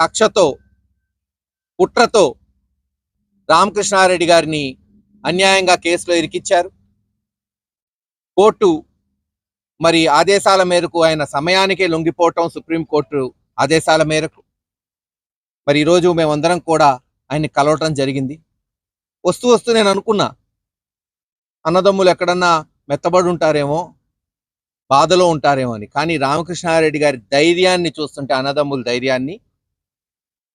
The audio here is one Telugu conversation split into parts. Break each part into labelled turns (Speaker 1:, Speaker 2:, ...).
Speaker 1: కక్షతో కుట్రతో రామకృష్ణారెడ్డి గారిని అన్యాయంగా కేసులో ఇరికిచ్చారు. కోర్టు మరి ఆదేశాల మేరకు ఆయన సమయానికే లొంగిపోవటం సుప్రీంకోర్టు ఆదేశాల మేరకు. మరి ఈరోజు మేమందరం కూడా ఆయన్ని కలవటం జరిగింది. వస్తూ వస్తూ నేను అనుకున్నా అన్నదమ్ములు ఎక్కడన్నా మెత్తబడి ఉంటారేమో బాధలో ఉంటారేమో అని. కానీ రామకృష్ణారెడ్డి గారి ధైర్యాన్ని చూస్తుంటే అన్నదమ్ముల ధైర్యాన్ని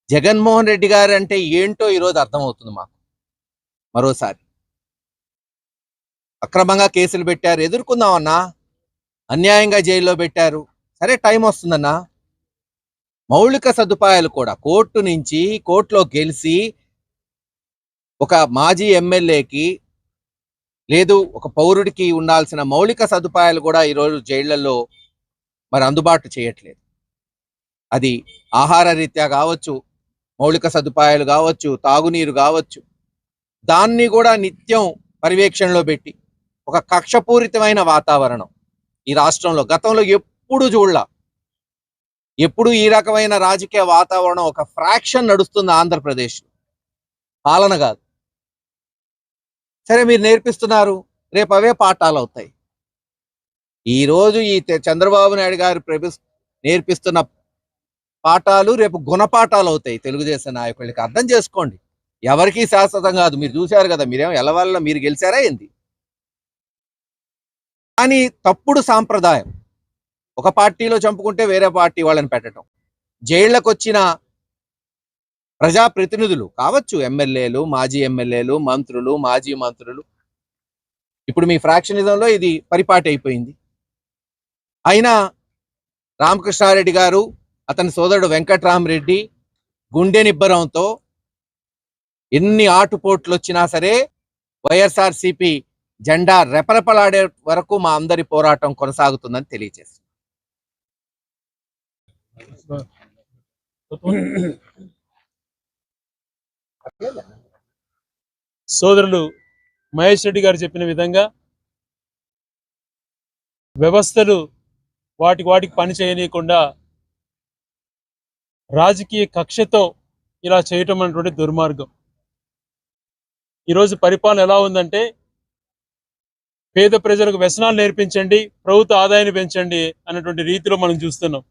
Speaker 1: జగన్మోహన్ రెడ్డి గారు అంటే ఏంటో ఈరోజు అర్థమవుతుంది మాకు. మరోసారి. అక్రమంగా కేసులు పెట్టారు. ఎదుర్కొందామన్నా అన్యాయంగా జైల్లో పెట్టారు. సరే టైం వస్తుందన్నా. మౌలిక సదుపాయాలు కూడా కోర్టు నుంచి కోర్టులో గెలిచి ఒక మాజీ ఎమ్మెల్యేకి లేదు ఒక పౌరుడికి ఉండాల్సిన మౌలిక సదుపాయాలు కూడా ఈరోజు జైళ్ళలో మరి అందుబాటు చేయట్లేదు. అది ఆహార రీత్యా కావచ్చు మౌలిక సదుపాయాలు కావచ్చు తాగునీరు కావచ్చు దాన్ని కూడా నిత్యం పర్యవేక్షణలో పెట్టి ఒక కక్షపూరితమైన వాతావరణం ఈ రాష్ట్రంలో. గతంలో ఎప్పుడు చూడలా. ఎప్పుడు ఈ రకమైన రాజకీయ వాతావరణం ఒక ఫ్రాక్షన్ నడుస్తుంది ఆంధ్రప్రదేశ్ పాలన కాదు. సరే మీరు నేర్పిస్తున్నారు. రేపు అవే పాఠాలు అవుతాయి. ఈ రోజు ఈ చంద్రబాబు నాయుడు గారు ప్రభు నేర్పిస్తున్న పాఠాలు రేపు గుణపాఠాలు అవుతాయి తెలుగుదేశం నాయకులకి. అర్థం చేసుకోండి. ఎవరికీ శాశ్వతం కాదు. మీరు చూశారు కదా మీరేం ఎలవల్ల మీరు గెలిచారా ఏంది? కానీ తప్పుడు సాంప్రదాయం. ఒక పార్టీలో చంపుకుంటే వేరే పార్టీ వాళ్ళని పెట్టడం. జైళ్ళకు వచ్చిన ప్రజాప్రతినిధులు కావచ్చు ఎమ్మెల్యేలు మాజీ ఎమ్మెల్యేలు మంత్రులు మాజీ మంత్రులు. ఇప్పుడు మీ ఫ్రాక్షనిజంలో ఇది పరిపాటి అయిపోయింది. అయినా రామకృష్ణారెడ్డి గారు అతని సోదరుడు వెంకట్రామరెడ్డి గుండె నిబ్బరంతో ఎన్ని ఆటుపోట్లు వచ్చినా సరే వైఎస్ఆర్ సిపి జెండా రెపరెపలాడే వరకు మా అందరి పోరాటం కొనసాగుతుందని తెలియజేస్తుంది
Speaker 2: సోదరులు మహేష్ రెడ్డి గారు చెప్పిన విధంగా వ్యవస్థలు వాటికి వాటికి పని చేయనీయకుండా రాజకీయ కక్షతో ఇలా చేయటం అనేటువంటి దుర్మార్గం. ఈరోజు పరిపాలన ఎలా ఉందంటే పేద ప్రజలకు వ్యసనాలు నేర్పించండి ప్రభుత్వ ఆదాయాన్ని పెంచండి అన్నటువంటి రీతిలో మనం చూస్తున్నాం.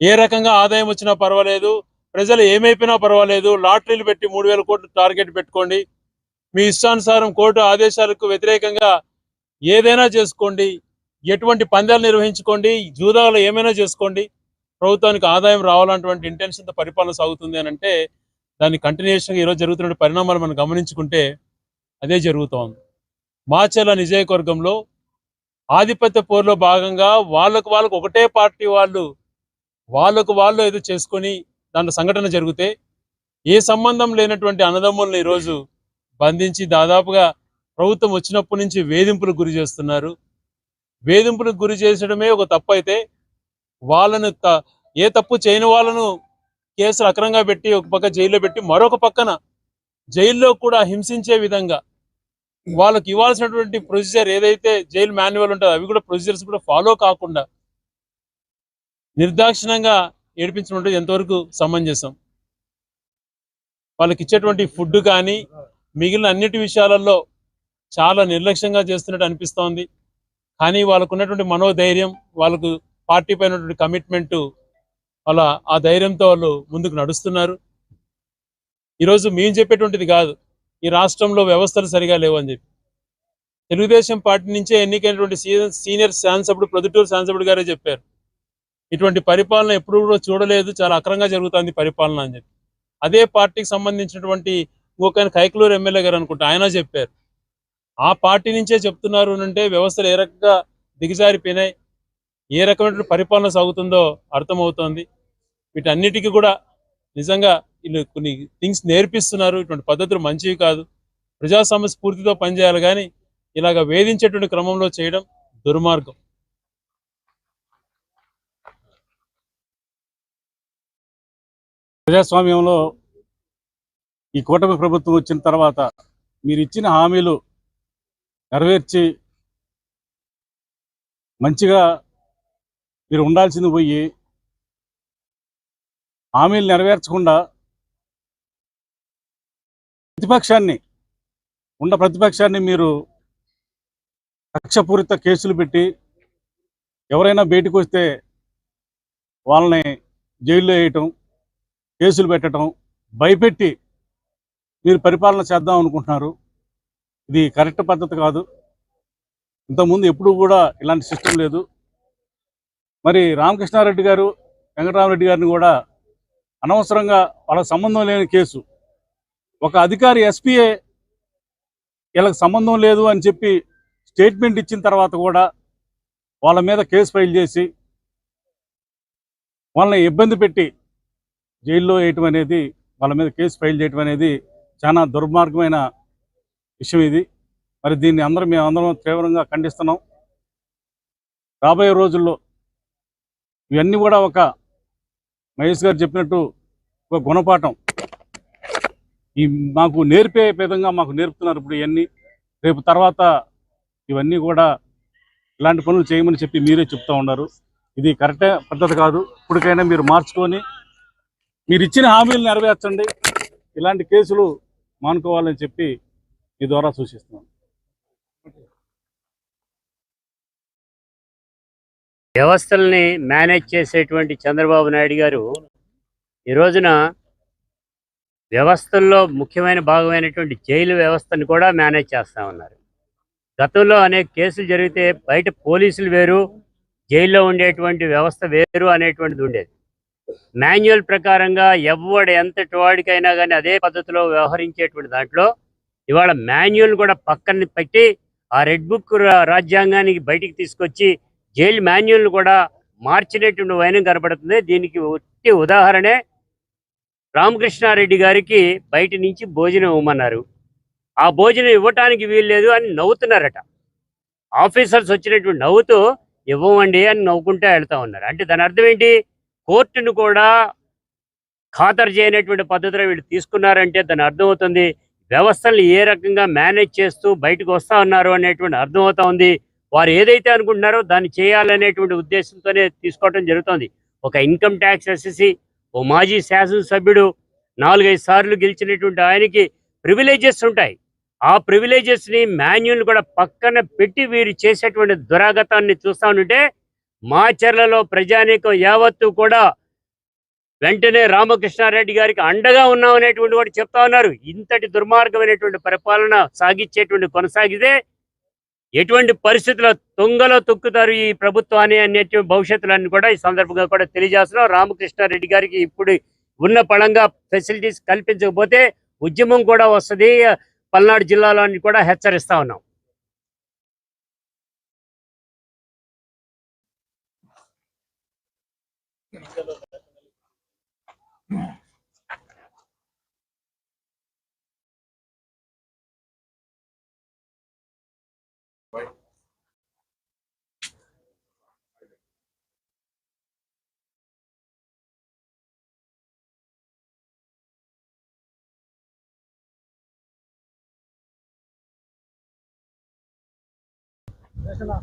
Speaker 2: ఏ రకంగా ఆదాయం వచ్చినా పర్వాలేదు ప్రజలు ఏమైపోయినా పర్వాలేదు లాటరీలు పెట్టి మూడు వేల కోట్లు టార్గెట్ పెట్టుకోండి. మీ ఇష్టానుసారం కోర్టు ఆదేశాలకు వ్యతిరేకంగా ఏదైనా చేసుకోండి ఎటువంటి పందాలు నిర్వహించుకోండి జూదాలు ఏమైనా చేసుకోండి ప్రభుత్వానికి ఆదాయం రావాలన్నటువంటి ఇంటెన్షన్తో పరిపాలన సాగుతుంది అని అంటే దాని కంటిన్యూషన్గా ఈరోజు జరుగుతున్న పరిణామాలు మనం గమనించుకుంటే అదే జరుగుతోంది మాచర్ల నియోజకవర్గంలో ఆధిపత్య పోరులో భాగంగా వాళ్ళకు వాళ్ళకు ఒకటే పార్టీ వాళ్ళు వాళ్ళకు వాళ్ళు ఏదో చేసుకొని దాంట్లో సంఘటన జరిగితే ఏ సంబంధం లేనటువంటి అన్నదమ్ములను ఈరోజు బంధించి దాదాపుగా ప్రభుత్వం వచ్చినప్పటి నుంచి వేధింపులకు గురి చేస్తున్నారు. వేధింపులకు గురి చేసడమే ఒక తప్పు అయితే వాళ్ళను ఏ తప్పు చేయని వాళ్ళను కేసులు అక్రంగా పెట్టి ఒక పక్క జైల్లో పెట్టి మరొక పక్కన జైల్లో కూడా హింసించే విధంగా వాళ్ళకి ఇవ్వాల్సినటువంటి ప్రొసీజర్ ఏదైతే జైలు మాన్యువల్ ఉంటుందో అవి కూడా ప్రొసీజర్స్ కూడా ఫాలో కాకుండా నిర్దాక్షిణంగా ఏడిపించడం ఎంతవరకు సమంజసం? వాళ్ళకి ఇచ్చేటువంటి ఫుడ్ కానీ మిగిలిన అన్నిటి విషయాలలో చాలా నిర్లక్ష్యంగా చేస్తున్నట్టు అనిపిస్తోంది. కానీ వాళ్ళకు ఉన్నటువంటి మనోధైర్యం వాళ్ళకు పార్టీ పైన ఉన్నటువంటి కమిట్మెంట్ అలా ఆ ధైర్యంతో వాళ్ళు ముందుకు నడుస్తున్నారు. ఈరోజు మేము చెప్పేటువంటిది కాదు. ఈ రాష్ట్రంలో వ్యవస్థలు సరిగా లేవు అని చెప్పి. తెలుగుదేశం పార్టీ నుంచే ఎన్నికైనటువంటి సీనియర్ సీనియర్ శాసనసభ్యుడు ప్రొద్దుటూరు శాసనసభ్యుడు గారే చెప్పారు. ఇటువంటి పరిపాలన ఎప్పుడు కూడా చూడలేదు చాలా అక్రంగా జరుగుతుంది పరిపాలన అని చెప్పి. అదే పార్టీకి సంబంధించినటువంటి ఇంకొక కైకలూరు ఎమ్మెల్యే గారు అనుకుంటా ఆయన చెప్పారు. ఆ పార్టీ నుంచే చెప్తున్నారు అంటే వ్యవస్థలు ఏ రకంగా దిగజారిపోయినాయి ఏ రకమైన పరిపాలన సాగుతుందో అర్థమవుతోంది. వీటన్నిటికీ కూడా నిజంగా వీళ్ళు కొన్ని థింగ్స్ నేర్పిస్తున్నారు. ఇటువంటి పద్ధతులు మంచివి కాదు. ప్రజాస్వామ్య స్ఫూర్తితో పనిచేయాలి కానీ ఇలాగ వేధించేటువంటి క్రమంలో చేయడం దుర్మార్గం.
Speaker 3: ప్రజాస్వామ్యంలో ఈ కూటమి ప్రభుత్వం వచ్చిన తర్వాత మీరు ఇచ్చిన హామీలు నెరవేర్చి మంచిగా మీరు ఉండాల్సింది పోయి హామీలు నెరవేర్చకుండా ప్రతిపక్షాన్ని ఉన్న ప్రతిపక్షాన్ని మీరు కక్షపూరిత కేసులు పెట్టి ఎవరైనా బయటకు వస్తే వాళ్ళని జైల్లో వేయటం కేసులు పెట్టడం భయపెట్టి మీరు పరిపాలన చేద్దాం అనుకుంటున్నారు. ఇది కరెక్ట్ పద్ధతి కాదు. ఇంతకుముందు ఎప్పుడూ కూడా ఇలాంటి సిస్టమ్ లేదు. మరి రామకృష్ణారెడ్డి గారు వెంకటరామరెడ్డి గారిని కూడా అనవసరంగా వాళ్ళకి సంబంధం లేని కేసు. ఒక అధికారి ఎస్పీఏ వీళ్ళకి సంబంధం లేదు అని చెప్పి స్టేట్మెంట్ ఇచ్చిన తర్వాత కూడా వాళ్ళ మీద కేసు ఫైల్ చేసి వాళ్ళని ఇబ్బంది పెట్టి జైల్లో వేయటం అనేది వాళ్ళ మీద కేసు ఫైల్ చేయటం అనేది చాలా దుర్మార్గమైన విషయం ఇది. మరి దీన్ని అందరం మేము అందరం తీవ్రంగా ఖండిస్తున్నాం. రాబోయే రోజుల్లో ఇవన్నీ కూడా ఒక మహేష్ గారు చెప్పినట్టు ఒక గుణపాఠం. ఈ మాకు నేర్పే విధంగా మాకు నేర్పుతున్నారు ఇప్పుడు ఇవన్నీ. రేపు తర్వాత ఇవన్నీ కూడా ఇలాంటి పనులు చేయమని చెప్పి మీరే చెప్తా ఉన్నారు. ఇది కరెక్టే పద్ధతి కాదు. ఇప్పటికైనా మీరు మార్చుకొని మీరు ఇచ్చిన హామీలు నెరవేర్చండి. ఇలాంటి కేసులు మానుకోవాలని చెప్పి మీ ద్వారా సూచిస్తున్నాను.
Speaker 4: వ్యవస్థల్ని మేనేజ్ చేసేటువంటి చంద్రబాబు నాయుడు గారు ఈ రోజున వ్యవస్థల్లో ముఖ్యమైన భాగమైనటువంటి జైలు వ్యవస్థను కూడా మేనేజ్ చేస్తా ఉన్నారు. గతంలో అనేక కేసులు జరిగితే బయట పోలీసులు వేరు జైల్లో ఉండేటువంటి వ్యవస్థ వేరు అనేటువంటిది ఉండేది. మాన్యువల్ ప్రకారంగా ఎవడు ఎంతటి వాడికైనా కానీ అదే పద్ధతిలో వ్యవహరించేటువంటి దాంట్లో ఇవాళ మాన్యువల్ కూడా పక్కన పెట్టి ఆ రెడ్ బుక్ రాజ్యాంగానికి బయటికి తీసుకొచ్చి జైలు మాన్యువల్ కూడా మార్చినటువంటి వైనం కనబడుతుంది దీనికి ఒట్టి ఉదాహరణే రామకృష్ణారెడ్డి గారికి బయట నుంచి భోజనం ఇవ్వమన్నారు. ఆ భోజనం ఇవ్వటానికి వీల్లేదు అని నవ్వుతున్నారట. ఆఫీసర్స్ వచ్చినటువంటి నవ్వుతూ ఇవ్వమండి అని నవ్వుకుంటూ వెళ్తా ఉన్నారు. అంటే దాని అర్థం ఏంటి? కోర్టును కూడా ఖాతరు చేయనటువంటి పద్ధతిలో వీళ్ళు తీసుకున్నారంటే దాని అర్థం అవుతుంది. ఏ రకంగా మేనేజ్ చేస్తూ బయటకు వస్తా ఉన్నారు అనేటువంటి అర్థం అవుతా ఉంది. వారు ఏదైతే అనుకుంటున్నారో దాన్ని చేయాలనేటువంటి ఉద్దేశంతోనే తీసుకోవడం జరుగుతుంది. ఒక ఇన్కమ్ ట్యాక్స్ ఎస్ఎస్సి ఓ మాజీ శాసనసభ్యుడు నాలుగైదు సార్లు గెలిచినటువంటి ఆయనకి ప్రివిలేజెస్ ఉంటాయి. ఆ ప్రివిలేజెస్ని మాన్యువల్ కూడా పక్కన పెట్టి వీరు చేసేటువంటి దురాగతాన్ని చూస్తా ఉంటే మాచర్లలో ప్రజానీకం యావత్తు కూడా వెంటనే రామకృష్ణారెడ్డి గారికి అండగా ఉన్నాం అనేటువంటి వాడు చెప్తా ఉన్నారు. ఇంతటి దుర్మార్గమైనటువంటి పరిపాలన సాగించేటువంటి కొనసాగితే ఎటువంటి పరిస్థితుల్లో తుంగలో తొక్కుతారు ఈ ప్రభుత్వాన్ని అనేటువంటి భవిష్యత్తులన్నీ కూడా ఈ సందర్భంగా కూడా తెలియజేస్తున్నాం. రామకృష్ణారెడ్డి గారికి ఇప్పుడు ఉన్న పళంగా ఫెసిలిటీస్ కల్పించకపోతే ఉద్యమం కూడా వస్తుంది. పల్నాడు జిల్లాలో అని కూడా హెచ్చరిస్తా ఉన్నాం.
Speaker 1: 没事吧？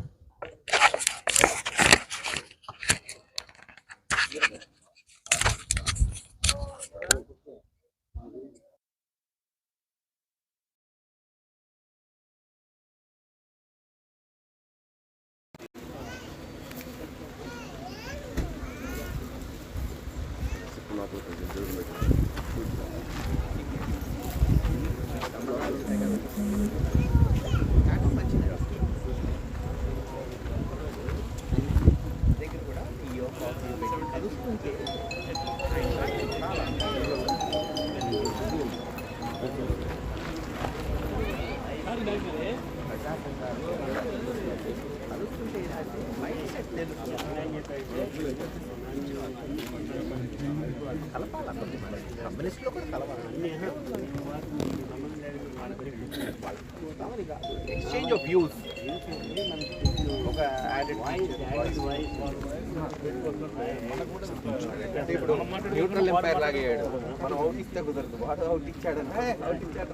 Speaker 1: అంటే ఇప్పుడు న్యూట్రల్ ఎంపైర్ లాగా అయ్యాడు. మనం అవుట్ ఇస్తే కుదరదు. వాడు అవుట్ ఇచ్చాడు అవుట్ ఇచ్చాడు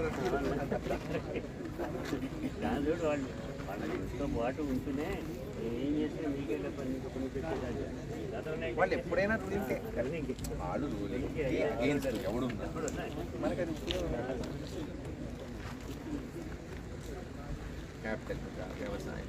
Speaker 4: వాళ్ళతో పాటు ఉంటూనే ఏం మీకే పని
Speaker 1: వాళ్ళు ఎప్పుడైనా రూలింగ్ వాళ్ళు రూలింగ్ అగేన్స్ట్ ఎవడు మనకి అది క్యాపిటల్ వ్యవసాయం.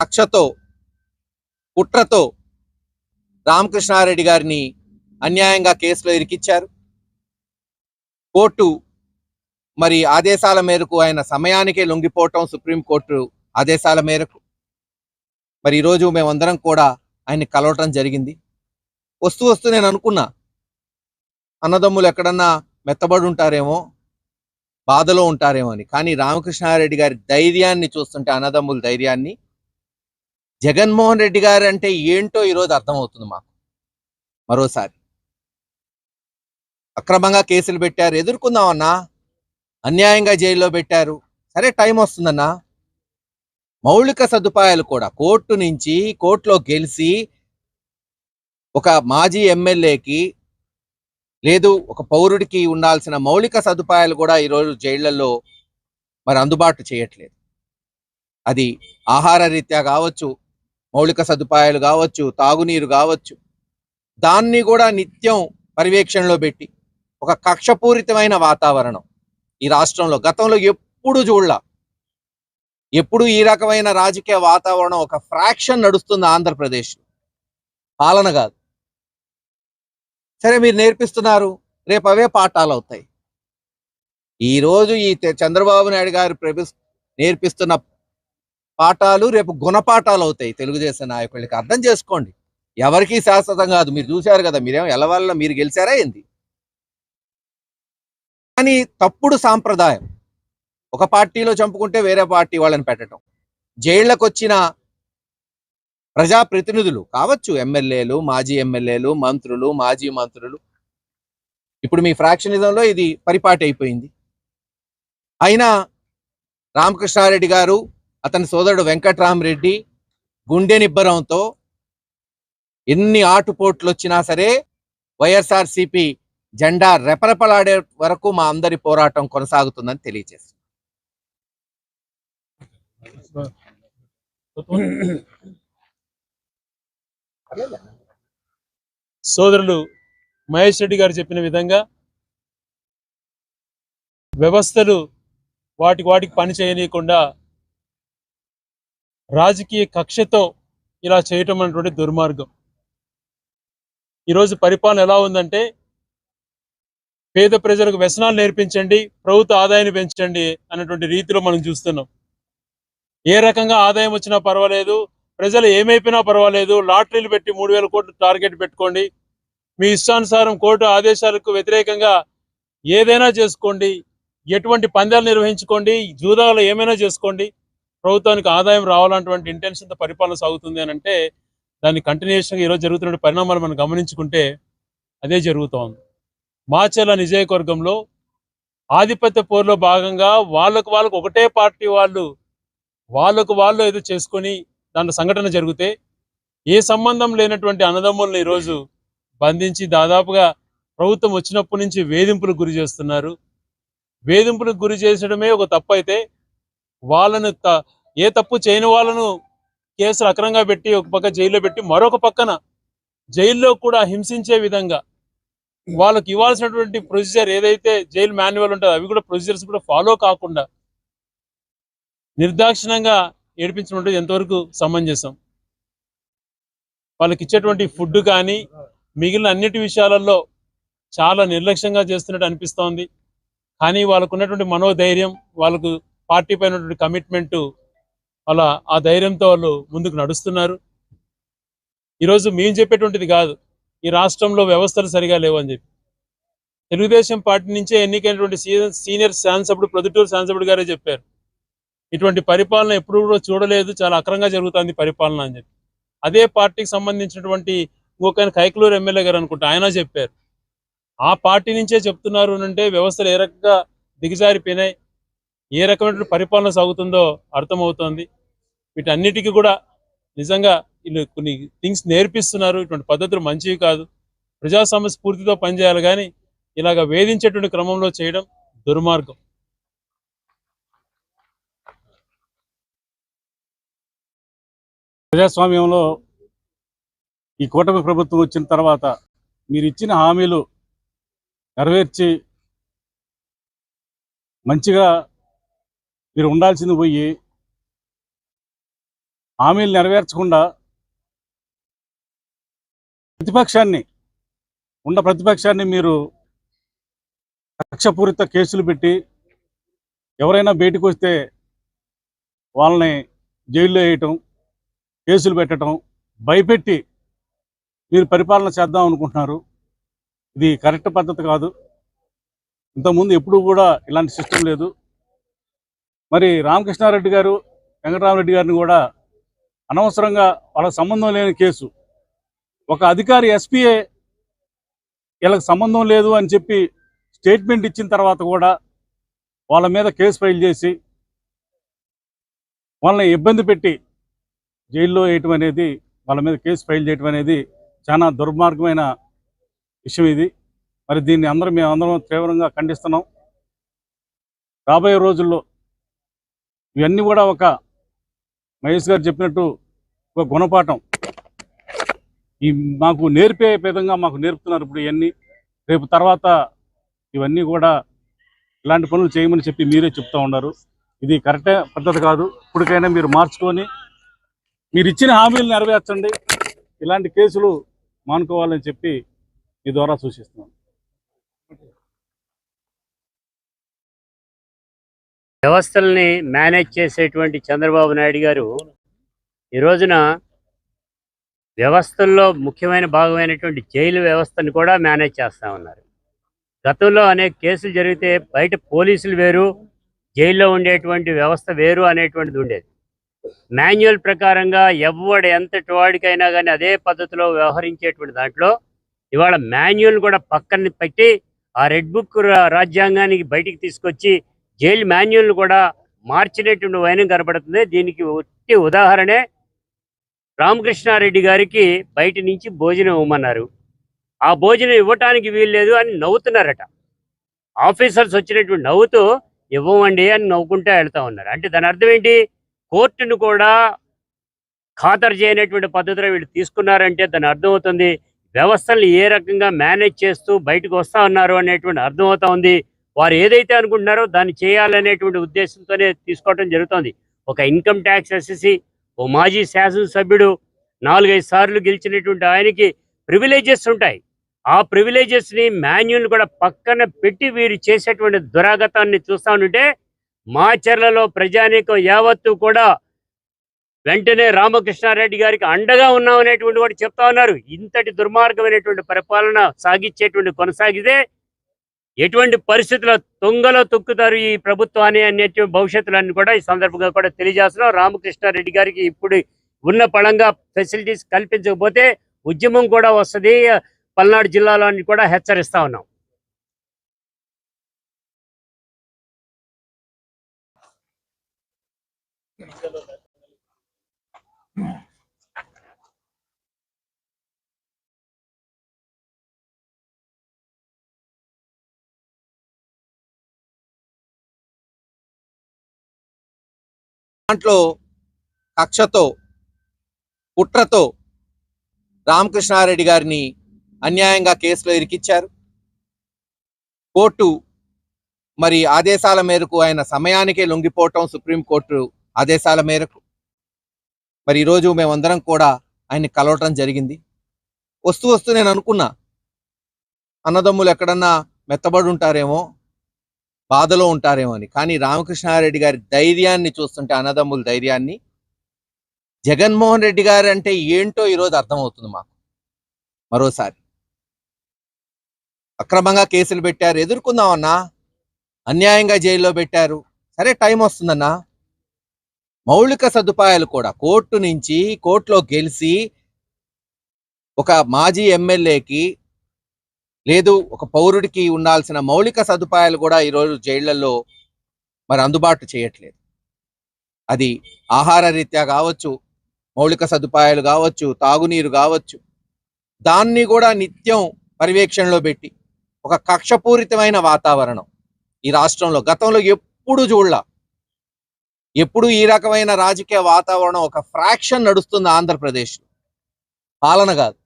Speaker 1: కక్షతో కుట్రతో రామకృష్ణారెడ్డి గారిని అన్యాయంగా కేసులో ఇరికిచ్చారు. కోర్టు మరి ఆదేశాల మేరకు ఆయన సమయానికే లొంగిపోవటం సుప్రీంకోర్టు ఆదేశాల మేరకు. మరి ఈరోజు మేమందరం కూడా ఆయన్ని కలవటం జరిగింది. వస్తూ వస్తూ నేను అనుకున్నా అన్నదమ్ములు ఎక్కడన్నా మెత్తబడి ఉంటారేమో బాధలో ఉంటారేమో అని. కానీ రామకృష్ణారెడ్డి గారి ధైర్యాన్ని చూస్తుంటే అన్నదమ్ముల ధైర్యాన్ని జగన్మోహన్ రెడ్డి గారు అంటే ఏంటో ఈరోజు అర్థమవుతుంది మాకు. మరోసారి. అక్రమంగా కేసులు పెట్టారు. ఎదుర్కొందామన్నా అన్యాయంగా జైల్లో పెట్టారు. సరే టైం వస్తుందన్నా. మౌలిక సదుపాయాలు కూడా కోర్టు నుంచి కోర్టులో గెలిచి ఒక మాజీ ఎమ్మెల్యేకి లేదు ఒక పౌరుడికి ఉండాల్సిన మౌలిక సదుపాయాలు కూడా ఈరోజు జైళ్ళలో మరి అందుబాటు చేయట్లేదు. అది ఆహార రీత్యా కావచ్చు మౌలిక సదుపాయాలు కావచ్చు తాగునీరు కావచ్చు దాన్ని కూడా నిత్యం పర్యవేక్షణలో పెట్టి ఒక కక్షపూరితమైన వాతావరణం ఈ రాష్ట్రంలో. గతంలో ఎప్పుడు చూడలా. ఎప్పుడు ఈ రకమైన రాజకీయ వాతావరణం ఒక ఫ్రాక్షన్ నడుస్తుంది ఆంధ్రప్రదేశ్ పాలన కాదు. సరే మీరు నేర్పిస్తున్నారు. రేపు అవే పాఠాలు అవుతాయి. ఈ రోజు ఈ చంద్రబాబు నాయుడు గారు ప్రభు నేర్పిస్తున్న పాఠాలు రేపు గుణపాఠాలు అవుతాయి తెలుగుదేశం నాయకులకి. అర్థం చేసుకోండి. ఎవరికీ శాశ్వతం కాదు. మీరు చూశారు కదా మీరేమో ఎలవల్ల మీరు గెలిచారా ఏంది? కానీ తప్పుడు సాంప్రదాయం. ఒక పార్టీలో చంపుకుంటే వేరే పార్టీ వాళ్ళని పెట్టడం. జైళ్ళకు వచ్చిన ప్రజా ప్రతినిధులు కావచ్చు ఎమ్మెల్యేలు మాజీ ఎమ్మెల్యేలు మంత్రులు మాజీ మంత్రులు. ఇప్పుడు మీ ఫ్రాక్షనిజంలో ఇది పరిపాటి అయిపోయింది. అయినా రామకృష్ణారెడ్డి గారు అతని సోదరుడు వెంకట్రామరెడ్డి గుండె నిబ్బరంతో ఎన్ని ఆటుపోట్లు వచ్చినా సరే వైఎస్ఆర్ సిపి జెండా రెపరెపలాడే వరకు మా అందరి పోరాటం కొనసాగుతుందని తెలియజేస్తుంది
Speaker 2: సోదరులు మహేష్ రెడ్డి గారు చెప్పిన విధంగా వ్యవస్థలు వాటికి వాటికి పని చేయనీయకుండా రాజకీయ కక్షతో ఇలా చేయటం అనేటువంటి దుర్మార్గం. ఈరోజు పరిపాలన ఎలా ఉందంటే పేద ప్రజలకు వ్యసనాలు నేర్పించండి ప్రభుత్వ ఆదాయాన్ని పెంచండి అన్నటువంటి రీతిలో మనం చూస్తున్నాం. ఏ రకంగా ఆదాయం వచ్చినా పర్వాలేదు ప్రజలు ఏమైపోయినా పర్వాలేదు లాటరీలు పెట్టి మూడు వేల కోట్లు టార్గెట్ పెట్టుకోండి. మీ ఇష్టానుసారం కోర్టు ఆదేశాలకు వ్యతిరేకంగా ఏదైనా చేసుకోండి ఎటువంటి పందాలు నిర్వహించుకోండి జూదాలు ఏమైనా చేసుకోండి ప్రభుత్వానికి ఆదాయం రావాలన్నటువంటి ఇంటెన్షన్తో పరిపాలన సాగుతుంది అని అంటే దాని కంటిన్యూషన్గా ఈరోజు జరుగుతున్న పరిణామాలు మనం గమనించుకుంటే అదే జరుగుతోంది మాచర్ల నిజయకవర్గంలో ఆధిపత్య పోరులో భాగంగా వాళ్ళకు వాళ్ళకు ఒకటే పార్టీ వాళ్ళు వాళ్ళకు వాళ్ళు ఏదో చేసుకొని దాంట్లో సంఘటన జరిగితే ఏ సంబంధం లేనటువంటి అన్నదమ్ములను ఈరోజు బంధించి దాదాపుగా ప్రభుత్వం వచ్చినప్పటి నుంచి వేధింపులకు గురి చేస్తున్నారు. వేధింపులకు గురి చేసడమే ఒక తప్పు అయితే వాళ్ళను ఏ తప్పు చేయని వాళ్ళను కేసులు అక్రంగా పెట్టి ఒక పక్క జైల్లో పెట్టి మరొక పక్కన జైల్లో కూడా హింసించే విధంగా వాళ్ళకి ఇవ్వాల్సినటువంటి ప్రొసీజర్ ఏదైతే జైలు మాన్యువల్ ఉంటుందో అవి కూడా ప్రొసీజర్స్ కూడా ఫాలో కాకుండా నిర్దాక్షిణంగా ఏడిపించడం ఎంతవరకు సమంజసం? వాళ్ళకి ఇచ్చేటువంటి ఫుడ్ కానీ మిగిలిన అన్నిటి విషయాలలో చాలా నిర్లక్ష్యంగా చేస్తున్నట్టు అనిపిస్తోంది. కానీ వాళ్ళకు ఉన్నటువంటి మనోధైర్యం వాళ్ళకు పార్టీ పైన ఉన్నటువంటి కమిట్మెంట్ అలా ఆ ధైర్యంతో వాళ్ళు ముందుకు నడుస్తున్నారు. ఈరోజు మేము చెప్పేటువంటిది కాదు. ఈ రాష్ట్రంలో వ్యవస్థలు సరిగా లేవు అని చెప్పి. తెలుగుదేశం పార్టీ నుంచే ఎన్నికైనటువంటి సీనియర్ సీనియర్ శాసనసభ్యుడు ప్రొద్దుటూరు శాసనసభ్యుడు గారే చెప్పారు. ఇటువంటి పరిపాలన ఎప్పుడు కూడా చూడలేదు చాలా అక్రంగా జరుగుతుంది పరిపాలన అని చెప్పి. అదే పార్టీకి సంబంధించినటువంటి ఇంకొక కైకలూరు ఎమ్మెల్యే గారు అనుకుంటా ఆయన చెప్పారు. ఆ పార్టీ నుంచే చెప్తున్నారు అంటే వ్యవస్థలు ఏ రకంగా దిగజారిపోయినాయి. ఏ రకమైన పరిపాలన సాగుతుందో అర్థమవుతోంది. వీటన్నిటికీ కూడా నిజంగా వీళ్ళు కొన్ని థింగ్స్ నేర్పిస్తున్నారు. ఇటువంటి పద్ధతులు మంచివి కాదు. ప్రజాస్వామ్య సమస్ఫూర్తితో పనిచేయాలి కానీ ఇలాగ వేధించేటువంటి క్రమంలో చేయడం దుర్మార్గం.
Speaker 3: ప్రజాస్వామ్యంలో ఈ కూటమి ప్రభుత్వం వచ్చిన తర్వాత మీరు ఇచ్చిన హామీలు నెరవేర్చి మంచిగా మీరు ఉండాల్సింది పోయి హామీలు నెరవేర్చకుండా ప్రతిపక్షాన్ని ఉన్న ప్రతిపక్షాన్ని మీరు కక్షపూరిత కేసులు పెట్టి ఎవరైనా బయటకు వస్తే వాళ్ళని జైల్లో వేయటం కేసులు పెట్టడం భయపెట్టి మీరు పరిపాలన చేద్దాం అనుకుంటున్నారు. ఇది కరెక్ట్ పద్ధతి కాదు. ఇంతకుముందు ఎప్పుడూ కూడా ఇలాంటి సిస్టమ్ లేదు. మరి రామకృష్ణారెడ్డి గారు వెంకటరామరెడ్డి గారిని కూడా అనవసరంగా వాళ్ళకి సంబంధం లేని కేసు. ఒక అధికారి ఎస్పీఏ వీళ్ళకి సంబంధం లేదు అని చెప్పి స్టేట్మెంట్ ఇచ్చిన తర్వాత కూడా వాళ్ళ మీద కేసు ఫైల్ చేసి వాళ్ళని ఇబ్బంది పెట్టి జైల్లో వేయటం అనేది వాళ్ళ మీద కేసు ఫైల్ చేయటం అనేది చాలా దుర్మార్గమైన విషయం ఇది. మరి దీన్ని అందరం మేము అందరం తీవ్రంగా ఖండిస్తున్నాం. రాబోయే రోజుల్లో ఇవన్నీ కూడా ఒక మహేష్ గారు చెప్పినట్టు ఒక గుణపాఠం. ఈ మాకు నేర్పే విధంగా మాకు నేర్పుతున్నారు ఇప్పుడు ఇవన్నీ. రేపు తర్వాత ఇవన్నీ కూడా ఇలాంటి పనులు చేయమని చెప్పి మీరే చెప్తా ఉన్నారు. ఇది కరెక్టే పద్ధతి కాదు. ఇప్పటికైనా మీరు మార్చుకొని మీరు ఇచ్చిన హామీలు నెరవేర్చండి. ఇలాంటి కేసులు మానుకోవాలని చెప్పి మీ ద్వారా సూచిస్తున్నాను
Speaker 4: వ్యవస్థల్ని మేనేజ్ చేసేటువంటి చంద్రబాబు నాయుడు గారు ఈ రోజున వ్యవస్థల్లో ముఖ్యమైన భాగమైనటువంటి జైలు వ్యవస్థను కూడా మేనేజ్ చేస్తా ఉన్నారు. గతంలో అనేక కేసులు జరిగితే బయట పోలీసులు వేరు జైల్లో ఉండేటువంటి వ్యవస్థ వేరు అనేటువంటిది ఉండేది. మాన్యువల్ ప్రకారంగా ఎవడు ఎంతటి వాడికైనా కానీ అదే పద్ధతిలో వ్యవహరించేటువంటి దాంట్లో ఇవాళ మాన్యువల్ కూడా పక్కన పెట్టి ఆ రెడ్ బుక్ రాజ్యాంగానికి బయటికి తీసుకొచ్చి జైలు మాన్యువల్ కూడా మార్చినటువంటి వైనం కనబడుతుంది దీనికి ఒట్టి ఉదాహరణే రామకృష్ణారెడ్డి గారికి బయట నుంచి భోజనం ఇవ్వమన్నారు. ఆ భోజనం ఇవ్వటానికి వీల్లేదు అని నవ్వుతున్నారట. ఆఫీసర్స్ వచ్చినటువంటి నవ్వుతూ ఇవ్వమండి అని నవ్వుకుంటూ వెళ్తా ఉన్నారు. అంటే దాని అర్థం ఏంటి? కోర్టును కూడా ఖాతరు చేయనటువంటి పద్ధతిలో వీళ్ళు తీసుకున్నారంటే దాని అర్థమవుతుంది వ్యవస్థలు ఏ రకంగా మేనేజ్ చేస్తూ బయటకు వస్తా ఉన్నారు అనేటువంటి అర్థమవుతా ఉంది. వారు ఏదైతే అనుకుంటున్నారో దాన్ని చేయాలనేటువంటి ఉద్దేశంతోనే తీసుకోవటం జరుగుతుంది. ఒక ఇన్కమ్ ట్యాక్స్ ఎస్ఎస్సి ఓ మాజీ శాసనసభ్యుడు నాలుగైదు సార్లు గెలిచినటువంటి ఆయనకి ప్రివిలేజెస్ ఉంటాయి. ఆ ప్రివిలేజెస్ని మాన్యువల్ కూడా పక్కన పెట్టి వీరు చేసేటువంటి దురాగతాన్ని చూస్తానుంటే ఉంటే మాచర్లలో ప్రజానీకం యావత్తు కూడా వెంటనే రామకృష్ణారెడ్డి గారికి అండగా ఉన్నాం అనేటువంటి కూడా చెప్తా ఉన్నారు. ఇంతటి దుర్మార్గమైనటువంటి పరిపాలన సాగించేటువంటి కొనసాగితే ఎటువంటి పరిస్థితుల్లో తొంగలో తొక్కుతారు ఈ ప్రభుత్వాన్ని అనేటువంటి భవిష్యత్తులన్నీ కూడా? ఈ సందర్భంగా కూడా తెలియజేస్తున్నాం. రామకృష్ణారెడ్డి గారికి ఇప్పుడు ఉన్న పళంగా ఫెసిలిటీస్ కల్పించకపోతే ఉద్యమం కూడా వస్తుంది. పల్నాడు జిల్లాలో కూడా హెచ్చరిస్తా ఉన్నాం.
Speaker 1: దాంట్లో కక్షతో కుట్రతో రామకృష్ణారెడ్డి గారిని అన్యాయంగా కేసులో ఇరికిచ్చారు. కోర్టు మరి ఆదేశాల మేరకు ఆయన సమయానికే లొంగిపోవటం సుప్రీంకోర్టు ఆదేశాల మేరకు. మరి ఈరోజు మేమందరం కూడా ఆయన్ని కలవటం జరిగింది. వస్తూ వస్తూ నేను అనుకున్నా అన్నదమ్ములు ఎక్కడన్నా మెత్తబడి ఉంటారేమో బాధలో ఉంటారేమో అని. కానీ రామకృష్ణారెడ్డి గారి ధైర్యాన్ని చూస్తుంటే అన్నదమ్ముల ధైర్యాన్ని జగన్మోహన్ రెడ్డి గారు అంటే ఏంటో ఈరోజు అర్థమవుతుంది మాకు. మరోసారి. అక్రమంగా కేసులు పెట్టారు. ఎదుర్కొందామన్నా అన్యాయంగా జైల్లో పెట్టారు. సరే టైం వస్తుందన్నా. మౌలిక సదుపాయాలు కూడా కోర్టు నుంచి కోర్టులో గెలిచి ఒక మాజీ ఎమ్మెల్యేకి లేదు ఒక పౌరుడికి ఉండాల్సిన మౌలిక సదుపాయాలు కూడా ఈరోజు జైళ్ళలో మరి అందుబాటు చేయట్లేదు. అది ఆహార రీత్యా కావచ్చు మౌలిక సదుపాయాలు కావచ్చు తాగునీరు కావచ్చు దాన్ని కూడా నిత్యం పర్యవేక్షణలో పెట్టి ఒక కక్షపూరితమైన వాతావరణం ఈ రాష్ట్రంలో. గతంలో ఎప్పుడు చూడలా ఎప్పుడు ఈ రకమైన రాజకీయ వాతావరణం ఒక ఫ్రాక్షన్ నడుస్తుంది ఆంధ్రప్రదేశ్ పాలన కాదు.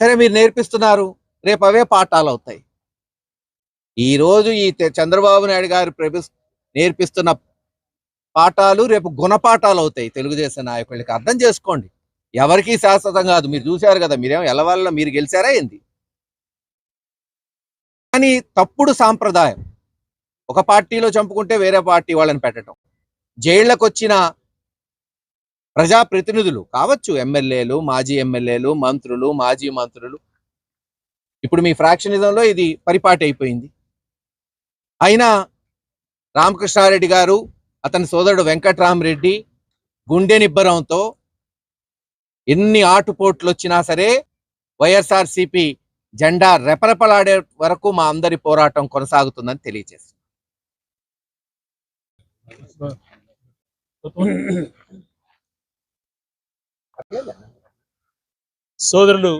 Speaker 1: సరే మీరు నేర్పిస్తున్నారు. రేపు అవే పాఠాలు అవుతాయి ఈ రోజు ఈ చంద్రబాబు నాయుడు గారు ప్రభు నేర్పిస్తున్న పాఠాలు రేపు గుణపాఠాలు అవుతాయి తెలుగుదేశం నాయకులకి. అర్థం చేసుకోండి. ఎవరికీ శాశ్వతం కాదు. మీరు చూశారు కదా మీరేం ఎలవల్ల మీరు గెలిచారా ఏంది? కానీ తప్పుడు సాంప్రదాయం. ఒక పార్టీలో చంపుకుంటే వేరే పార్టీ వాళ్ళని పెట్టడం. జైళ్ళకు వచ్చిన ప్రజాప్రతినిధులు కావచ్చు ఎమ్మెల్యేలు మాజీ ఎమ్మెల్యేలు మంత్రులు మాజీ మంత్రులు. ఇప్పుడు మీ ఫ్రాక్షనిజంలో ఇది పరిపాటి అయిపోయింది. అయినా రామకృష్ణారెడ్డి గారు అతని సోదరుడు వెంకట్రామరెడ్డి గుండె నిబ్బరంతో ఎన్ని ఆటుపోట్లు వచ్చినా సరే వైఎస్ఆర్సిపి జెండా రెపరెపలాడే వరకు మా అందరి పోరాటం కొనసాగుతుందని తెలియజేస్తుంది
Speaker 2: సోదరులు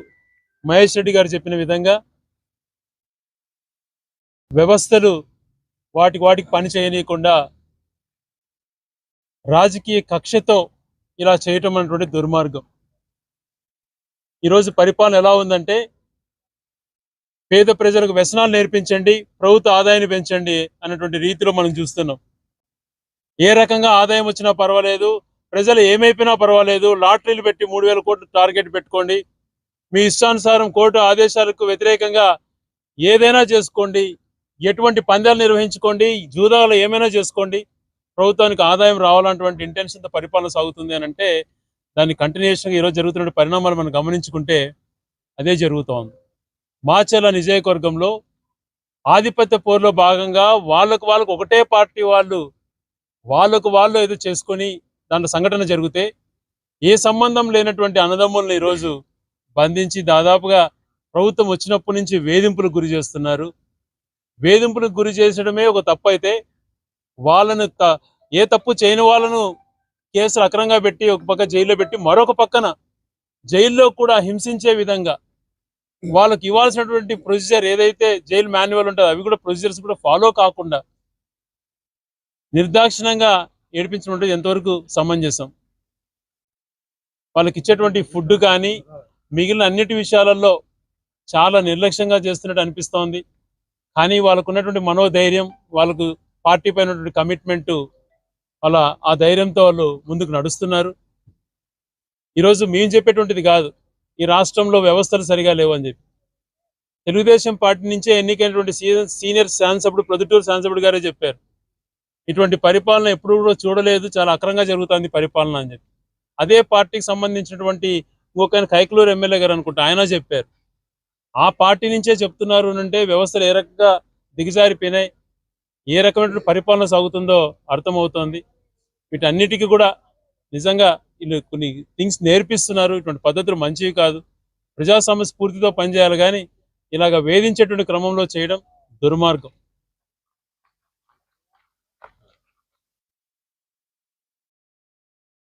Speaker 2: మహేష్ రెడ్డి గారు చెప్పిన విధంగా వ్యవస్థలు వాటికి వాటికి పని చేయనీయకుండా రాజకీయ కక్షతో ఇలా చేయటం అనేటువంటి దుర్మార్గం. ఈరోజు పరిపాలన ఎలా ఉందంటే పేద ప్రజలకు వ్యసనాలు నేర్పించండి ప్రభుత్వ ఆదాయాన్ని పెంచండి అన్నటువంటి రీతిలో మనం చూస్తున్నాం. ఏ రకంగా ఆదాయం వచ్చినా పర్వాలేదు ప్రజలు ఏమైపోయినా పర్వాలేదు. లాటరీలు పెట్టి మూడు వేల కోట్లు టార్గెట్ పెట్టుకోండి. మీ ఇష్టానుసారం కోర్టు ఆదేశాలకు వ్యతిరేకంగా ఏదైనా చేసుకోండి. ఎటువంటి పందాలు నిర్వహించుకోండి. జూదాలు ఏమైనా చేసుకోండి. ప్రభుత్వానికి ఆదాయం రావాలన్నటువంటి ఇంటెన్షన్తో పరిపాలన సాగుతుంది అని అంటే దాని కంటిన్యూషన్గా ఈరోజు జరుగుతున్న పరిణామాలు మనం గమనించుకుంటే అదే జరుగుతోంది. మాచర్ల నియోజకవర్గంలో ఆధిపత్య పోరులో భాగంగా వాళ్ళకు వాళ్ళకు ఒకటే పార్టీ వాళ్ళు వాళ్ళకు వాళ్ళు ఏదో చేసుకొని దాంట్లో సంఘటన జరిగితే ఏ సంబంధం లేనటువంటి అన్నదమ్ములను ఈరోజు బంధించి దాదాపుగా ప్రభుత్వం వచ్చినప్పటి నుంచి వేధింపులకు గురి చేస్తున్నారు. వేధింపులకు గురి చేసడమే ఒక తప్పు అయితే వాళ్ళను త- ఏ తప్పు చేయని వాళ్ళను కేసులు అక్రంగా పెట్టి ఒక పక్క జైల్లో పెట్టి మరొక పక్కన జైల్లో కూడా హింసించే విధంగా వాళ్ళకి ఇవ్వాల్సినటువంటి ప్రొసీజర్ ఏదైతే జైలు మాన్యువల్ ఉంటుందో అవి కూడా ప్రొసీజర్స్ కూడా ఫాలో కాకుండా నిర్దాక్షిణంగా ఏడిపించడం ఎంతవరకు సమంజసం? వాళ్ళకి ఇచ్చేటువంటి ఫుడ్ కానీ మిగిలిన అన్నిటి విషయాలలో చాలా నిర్లక్ష్యంగా చేస్తున్నట్టు అనిపిస్తోంది. కానీ వాళ్ళకు ఉన్నటువంటి మనోధైర్యం వాళ్ళకు పార్టీ పైన ఉన్నటువంటి కమిట్మెంట్ వాళ్ళ ఆ ధైర్యంతో వాళ్ళు ముందుకు నడుస్తున్నారు. ఈరోజు మేము చెప్పేటువంటిది కాదు. ఈ రాష్ట్రంలో వ్యవస్థలు సరిగా లేవు అని చెప్పి. తెలుగుదేశం పార్టీ నుంచే ఎన్నికైనటువంటి సీనియర్ సీనియర్ శాసనసభ్యుడు ప్రొద్దుటూరు శాసనసభ్యుడు గారే చెప్పారు. ఇటువంటి పరిపాలన ఎప్పుడు కూడా చూడలేదు. చాలా అక్రంగా జరుగుతుంది పరిపాలన అని చెప్పి. అదే పార్టీకి సంబంధించినటువంటి ఇంకొక కైకలూరు ఎమ్మెల్యే గారు అనుకుంటా ఆయన చెప్పారు. ఆ పార్టీ నుంచే చెప్తున్నారు అంటే వ్యవస్థలు ఏ రకంగా దిగజారిపోయినాయి ఏ రకమైన పరిపాలన సాగుతుందో అర్థమవుతోంది. వీటన్నిటికీ కూడా నిజంగా వీళ్ళు కొన్ని థింగ్స్ నేర్పిస్తున్నారు. ఇటువంటి పద్ధతులు మంచివి కాదు. ప్రజా సమస్య పూర్తితో పనిచేయాలి కానీ ఇలాగ వేధించేటువంటి క్రమంలో చేయడం దుర్మార్గం.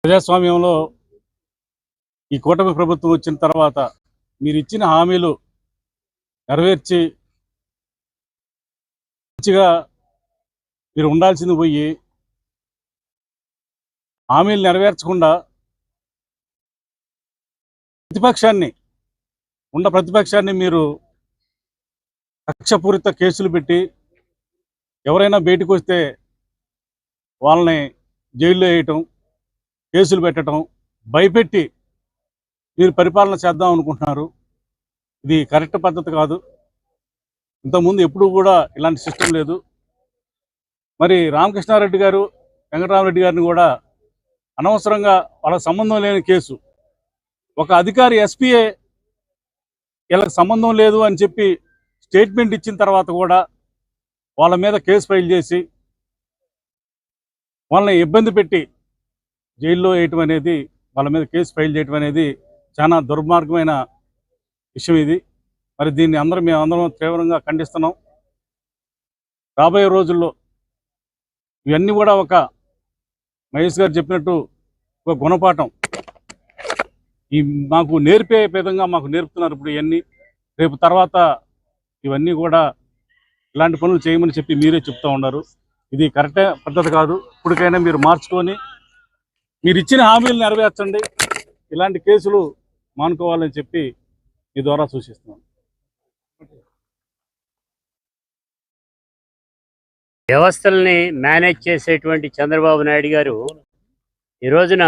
Speaker 3: ప్రజాస్వామ్యంలో ఈ కూటమి ప్రభుత్వం వచ్చిన తర్వాత మీరు ఇచ్చిన హామీలు నెరవేర్చి మంచిగా మీరు ఉండాల్సింది పోయి హామీలు నెరవేర్చకుండా ప్రతిపక్షాన్ని ఉన్న ప్రతిపక్షాన్ని మీరు కక్షపూరిత కేసులు పెట్టి ఎవరైనా బయటకు వస్తే వాళ్ళని జైల్లో వేయటం కేసులు పెట్టడం భయపెట్టి మీరు పరిపాలన చేద్దాం అనుకుంటున్నారు. ఇది కరెక్ట్ పద్ధతి కాదు. ఇంతకుముందు ఎప్పుడూ కూడా ఇలాంటి సిస్టమ్ లేదు. మరి రామకృష్ణారెడ్డి గారు వెంకటరామరెడ్డి గారిని కూడా అనవసరంగా వాళ్ళకి సంబంధం లేని కేసు. ఒక అధికారి ఎస్పీఏ వీళ్ళకి సంబంధం లేదు అని చెప్పి స్టేట్మెంట్ ఇచ్చిన తర్వాత కూడా వాళ్ళ మీద కేసు ఫైల్ చేసి వాళ్ళని ఇబ్బంది పెట్టి జైల్లో వేయటం అనేది వాళ్ళ మీద కేసు ఫైల్ చేయటం అనేది చాలా దుర్మార్గమైన విషయం ఇది. మరి దీన్ని అందరం మేము అందరం తీవ్రంగా ఖండిస్తున్నాం. రాబోయే రోజుల్లో ఇవన్నీ కూడా ఒక మహేష్ గారు చెప్పినట్టు ఒక గుణపాఠం. ఈ మాకు నేర్పే విధంగా మాకు నేర్పుతున్నారు ఇప్పుడు ఇవన్నీ. రేపు తర్వాత ఇవన్నీ కూడా ఇలాంటి పనులు చేయమని చెప్పి మీరే చెప్తా ఉన్నారు. ఇది కరెక్టే పద్ధతి కాదు. ఇప్పటికైనా మీరు మార్చుకొని మీరు ఇచ్చిన హామీలు నెరవేర్చండి. ఇలాంటి కేసులు మానుకోవాలని చెప్పి మీ ద్వారా సూచిస్తున్నాను.
Speaker 4: వ్యవస్థల్ని మేనేజ్ చేసేటువంటి చంద్రబాబు నాయుడు గారు ఈ రోజున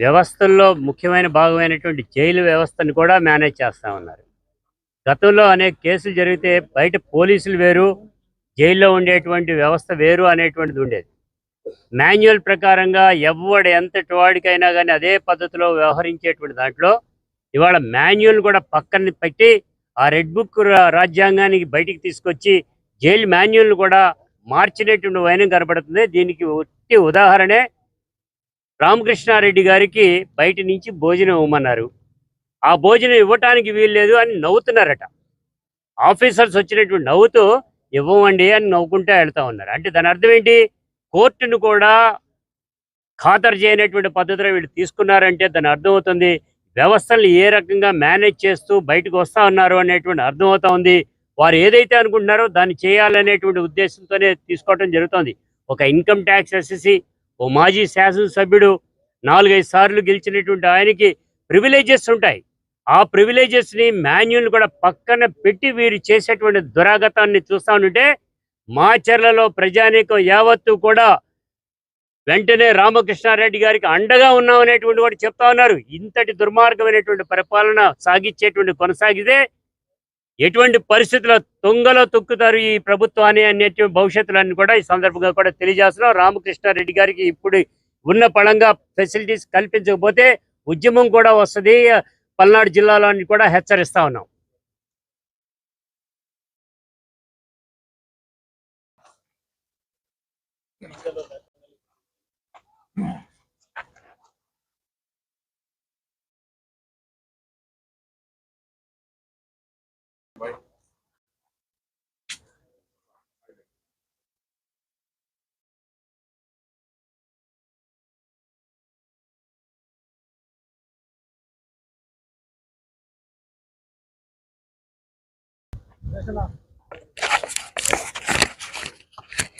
Speaker 4: వ్యవస్థల్లో ముఖ్యమైన భాగమైనటువంటి జైలు వ్యవస్థను కూడా మేనేజ్ చేస్తా ఉన్నారు. గతంలో అనేక కేసులు జరిగితే బయట పోలీసులు వేరు జైల్లో ఉండేటువంటి వ్యవస్థ వేరు అనేటువంటిది ఉండేది. మాన్యువల్ ప్రకారంగా ఎవడు ఎంతటి వాడికైనా కానీ అదే పద్ధతిలో వ్యవహరించేటువంటి దాంట్లో ఇవాళ మాన్యువల్ కూడా పక్కన పెట్టి ఆ రెడ్ బుక్ రాజ్యాంగానికి బయటికి తీసుకొచ్చి జైలు మాన్యువల్ కూడా మార్చినటువంటి వైనం కనబడుతుంది. దీనికి ఒట్టి ఉదాహరణే రామకృష్ణారెడ్డి గారికి బయట నుంచి భోజనం ఇవ్వమన్నారు. ఆ భోజనం ఇవ్వటానికి వీల్లేదు అని నవ్వుతున్నారట. ఆఫీసర్స్ వచ్చినటువంటి నవ్వుతూ ఇవ్వమండి అని నవ్వుకుంటూ వెళ్తా ఉన్నారు. అంటే దాని అర్థం ఏంటి? కోర్టును కూడా ఖాతరు చేయనటువంటి పద్ధతిలో వీళ్ళు తీసుకున్నారంటే దాని అర్థమవుతుంది వ్యవస్థలు ఏ రకంగా మేనేజ్ చేస్తూ బయటకు వస్తా ఉన్నారు అనేటువంటి అర్థమవుతా ఉంది. వారు ఏదైతే అనుకుంటున్నారో దాన్ని చేయాలనేటువంటి ఉద్దేశంతోనే తీసుకోవడం జరుగుతుంది. ఒక ఇన్కమ్ ట్యాక్స్ ఎస్ఎస్సి ఓ మాజీ శాసనసభ్యుడు నాలుగైదు సార్లు గెలిచినటువంటి ఆయనకి ప్రివిలేజెస్ ఉంటాయి. ఆ ప్రివిలేజెస్ని మాన్యువల్ కూడా పక్కన పెట్టి వీరు చేసేటువంటి దురాగతాన్ని చూస్తా ఉంటే మాచర్లలో ప్రజానీకం యావత్తు కూడా వెంటనే రామకృష్ణారెడ్డి గారికి అండగా ఉన్నాం అనేటువంటి చెప్తా ఉన్నారు. ఇంతటి దుర్మార్గమైనటువంటి పరిపాలన సాగించేటువంటి కొనసాగితే ఎటువంటి పరిస్థితుల్లో తుంగలో తొక్కుతారు ఈ ప్రభుత్వాన్ని అనేటువంటి భవిష్యత్తులన్నీ కూడా ఈ సందర్భంగా కూడా తెలియజేస్తున్నాం. రామకృష్ణారెడ్డి గారికి ఇప్పుడు ఉన్న పళంగా ఫెసిలిటీస్ కల్పించకపోతే ఉద్యమం కూడా వస్తుంది. పల్నాడు జిల్లాలో కూడా హెచ్చరిస్తా ఉన్నాం. 没事了。